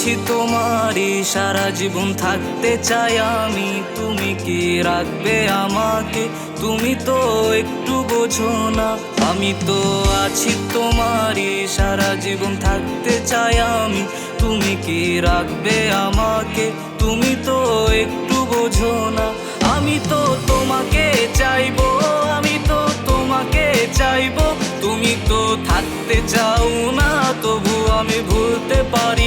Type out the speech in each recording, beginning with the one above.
তোমারই, সারা জীবন থাকতে চাই আমি। তুমি কি? রাখবে আমাকে? তুমি তো একটু বোঝো না। আমি তো আছি তোমারই, সারা জীবন থাকতে চাই আমি। তুমি কি? রাখবে আমাকে? তুমি তো একটু বোঝো না। আমি তো তোমাকে চাইব, আমি তো তোমাকে চাইব। তুমি তো থাকতে চাও না তবু আমি ভুলতে পারি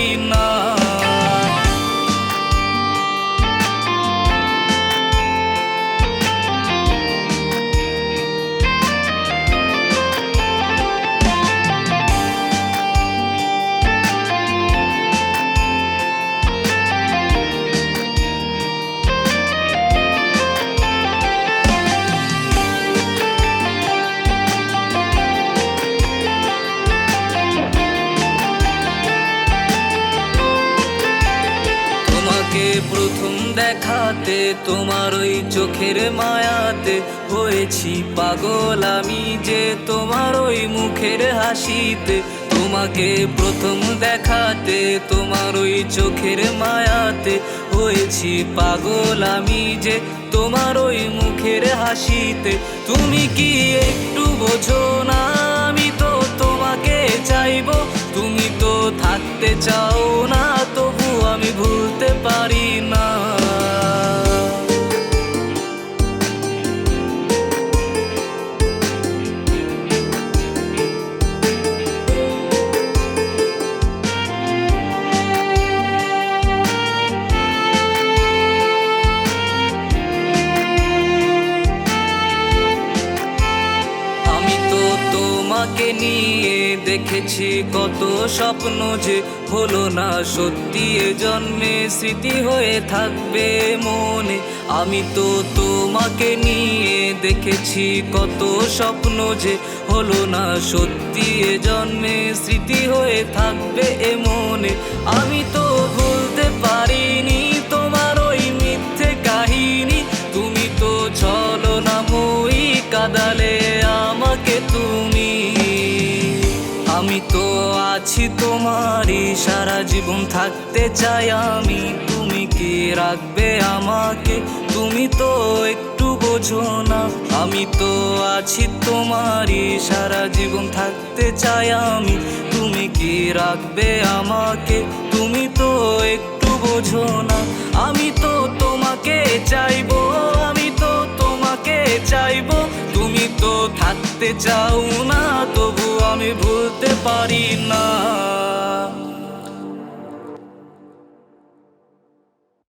প্রথম দেখাতে তোমার ওই চোখের মায়াতে হয়েছি পাগল আমি যে তোমার ওই মুখের হাসিতে। তোমাকে প্রথম দেখাতে তোমার ওই চোখের মায়াতে হয়েছি পাগল আমি যে তোমার ওই মুখের হাসিতে। তুমি কি একটু বোঝো না, আমি তো তোমাকে চাইব। তুমি তো থাকতে চাও তোমাকে নিয়ে দেখেছি, কত স্বপ্ন যে হলো না সত্যি। জন্মে স্মৃতি হয়ে থাকবে মনে। আমি তো তোমাকে নিয়ে দেখেছি, কত স্বপ্ন যে হলো না সত্যি। জন্মে স্মৃতি হয়ে থাকবে এ মনে। আমি তো আছি তোমারই, সারা জীবন থাকতে চাই আমি। তুমি কি? রাখবে আমাকে? তুমি তো একটু বোঝো না। আমি তো আছি তোমারই, সারা জীবন থাকতে চাই আমি। তুমি কি? রাখবে আমাকে? তুমি তো একটু বোঝো না। আমি তো তোমাকে চাইব, আমি তো তোমাকে চাইব। তুমি তো থাকতে চাও না, তবু আমি ভুলতে পারি না।